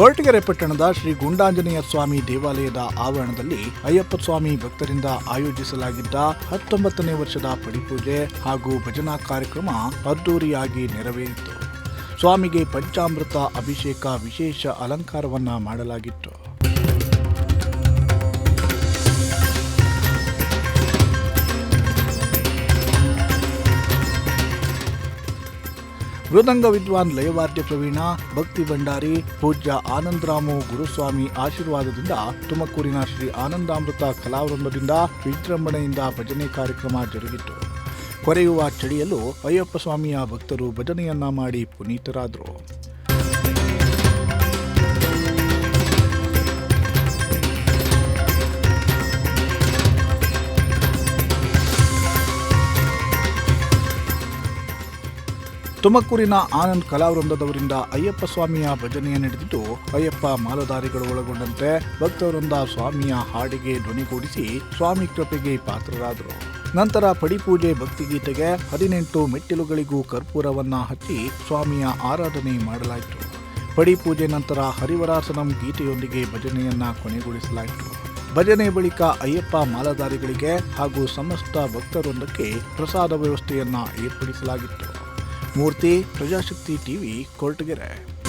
ಕೊರಟಗೆರೆ ಪಟ್ಟಣದ ಶ್ರೀ ಗುಂಡಾಂಜನೇಯ ಸ್ವಾಮಿ ದೇವಾಲಯದ ಆವರಣದಲ್ಲಿ ಅಯ್ಯಪ್ಪ ಸ್ವಾಮಿ ಭಕ್ತರಿಂದ ಆಯೋಜಿಸಲಾಗಿದ್ದ ಹತ್ತೊಂಬತ್ತನೇ ವರ್ಷದ ಪಡಿಪೂಜೆ ಹಾಗೂ ಭಜನಾ ಕಾರ್ಯಕ್ರಮ ಅದ್ದೂರಿಯಾಗಿ ನೆರವೇರಿತು. ಸ್ವಾಮಿಗೆ ಪಂಚಾಮೃತ ಅಭಿಷೇಕ ವಿಶೇಷ ಅಲಂಕಾರವನ್ನ ಮಾಡಲಾಗಿತ್ತು. ಮೃದಂಗ ವಿದ್ವಾನ್ ಲಯವಾದ್ಯ ಪ್ರವೀಣ, ಭಕ್ತಿ ಭಂಡಾರಿ, ಪೂಜ್ಯ ಆನಂದರಾಮು ಗುರುಸ್ವಾಮಿ ಆಶೀರ್ವಾದದಿಂದ ತುಮಕೂರಿನ ಶ್ರೀ ಆನಂದಾಮೃತ ಕಲಾವೃಂದದಿಂದ ವಿಜೃಂಭಣೆಯಿಂದ ಭಜನೆ ಕಾರ್ಯಕ್ರಮ ಜರುಗಿತು. ಕೊರೆಯುವ ಚಳಿಯಲ್ಲೂ ಅಯ್ಯಪ್ಪ ಸ್ವಾಮಿಯ ಭಕ್ತರು ಭಜನೆಯನ್ನ ಮಾಡಿ ಪುನೀತರಾದರು. ತುಮಕೂರಿನ ಆನಂದ್ ಕಲಾವೃಂದದವರಿಂದ ಅಯ್ಯಪ್ಪ ಸ್ವಾಮಿಯ ಭಜನೆಯ ನಡೆದಿದ್ದು, ಅಯ್ಯಪ್ಪ ಮಾಲಧಾರಿಗಳು ಒಳಗೊಂಡಂತೆ ಭಕ್ತವೃಂದ ಸ್ವಾಮಿಯ ಹಾಡಿಗೆ ಧ್ವನಿಗೂಡಿಸಿ ಸ್ವಾಮಿ ಕೃಪೆಗೆ ಪಾತ್ರರಾದರು. ನಂತರ ಪಡಿಪೂಜೆ ಭಕ್ತಿಗೀತೆಗೆ ಹದಿನೆಂಟು ಮೆಟ್ಟಿಲುಗಳಿಗೂ ಕರ್ಪೂರವನ್ನ ಹಚ್ಚಿ ಸ್ವಾಮಿಯ ಆರಾಧನೆ ಮಾಡಲಾಯಿತು. ಪಡಿಪೂಜೆ ನಂತರ ಹರಿವರಾಸನಂ ಗೀತೆಯೊಂದಿಗೆ ಭಜನೆಯನ್ನ ಕೊನೆಗೊಳಿಸಲಾಯಿತು. ಭಜನೆ ಬಳಿಕ ಅಯ್ಯಪ್ಪ ಮಾಲಧಾರಿಗಳಿಗೆ ಹಾಗೂ ಸಮಸ್ತ ಭಕ್ತರೊಂದಕ್ಕೆ ಪ್ರಸಾದ ವ್ಯವಸ್ಥೆಯನ್ನ ಏರ್ಪಡಿಸಲಾಗಿತ್ತು. ಮೂರ್ತಿ ಪ್ರಜಾಶಕ್ತಿ ಟಿವಿ ಕೊರಟಗೆರೆ.